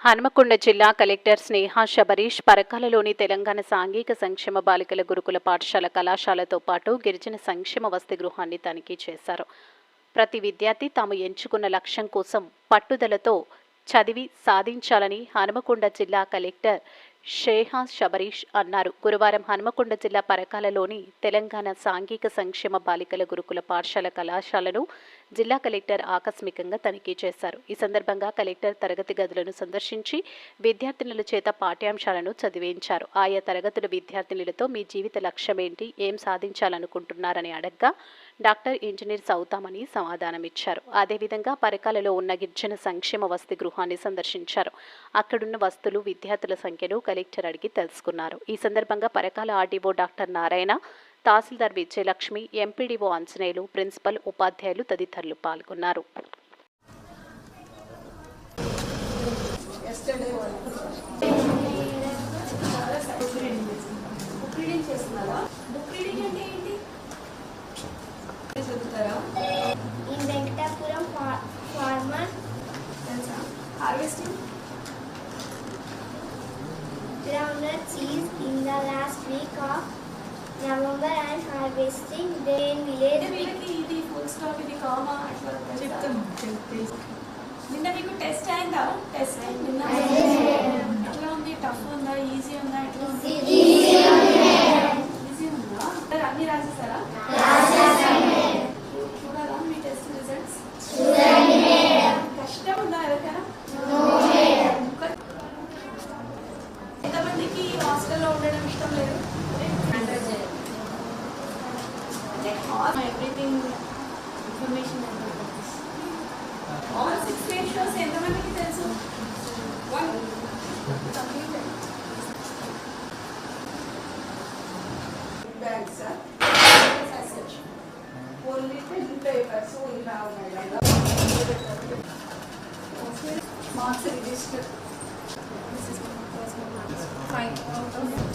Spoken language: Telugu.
హనుమకొండ జిల్లా కలెక్టర్ స్నేహ శబరీష్ పరకాలలోని తెలంగాణ సాంఘిక సంక్షేమ బాలికల గురుకుల పాఠశాల కళాశాలతో పాటు గిరిజన సంక్షేమ వసతి గృహాన్ని తనిఖీ చేశారు. ప్రతి విద్యార్థి తాము ఎంచుకున్న లక్ష్యం కోసం పట్టుదలతో చదివి సాధించాలని హనుమకొండ జిల్లా కలెక్టర్ షేహా శబరీష్ అన్నారు. గురువారం హనుమకొండ జిల్లా పరకాలలోని తెలంగాణ సాంఘిక సంక్షేమ బాలికల గురుకుల పాఠశాల కళాశాలను జిల్లా కలెక్టర్ ఆకస్మికంగా తనిఖీ చేశారు. ఈ సందర్భంగా కలెక్టర్ తరగతి గదులను సందర్శించి విద్యార్థినుల చేత పాఠ్యాంశాలను చదివించారు. ఆయా తరగతుల విద్యార్థినులతో మీ జీవిత లక్ష్యమేంటి? ఏం సాధించాలనుకుంటున్నారని అడగ్గా డాక్టర్ ఇంజనీర్స్ అవుతామని సమాధానమిచ్చారు. అదేవిధంగా పరకాలలో ఉన్న గిరిజన సంక్షేమ వసతి గృహాన్ని సందర్శించారు. అక్కడున్న వస్తువులు విద్యార్థుల సంఖ్యను కలెక్టర్ అడిగి తెలుసుకున్నారు. ఈ సందర్భంగా పరకాల ఆర్డీఓ డాక్టర్ నారాయణ తహసీల్దార్ విజయలక్ష్మి ఎంపీడీఓ ఆంజనేయులు ప్రిన్సిపల్ ఉపాధ్యాయులు తదితరులు పాల్గొన్నారు. Harvesting? Groundnut seeds in the last week of November and harvesting then అంటే village వీళ్ళకి ఇది ఫుల్ స్టాప్ ఇది కామా అట్లా చెప్తాను నిన్న మీకు టెస్ట్ అయిందా టెస్ట్ నిన్న ఎట్లా ఉంది టఫ్ ఉందా ఈజీ ఉందా ఎట్లా ఉంది everything information about this. All six ratios ఎంతమందికి తెలుసు one bags, sir. Only ten papers we have, madam. Marks register five out of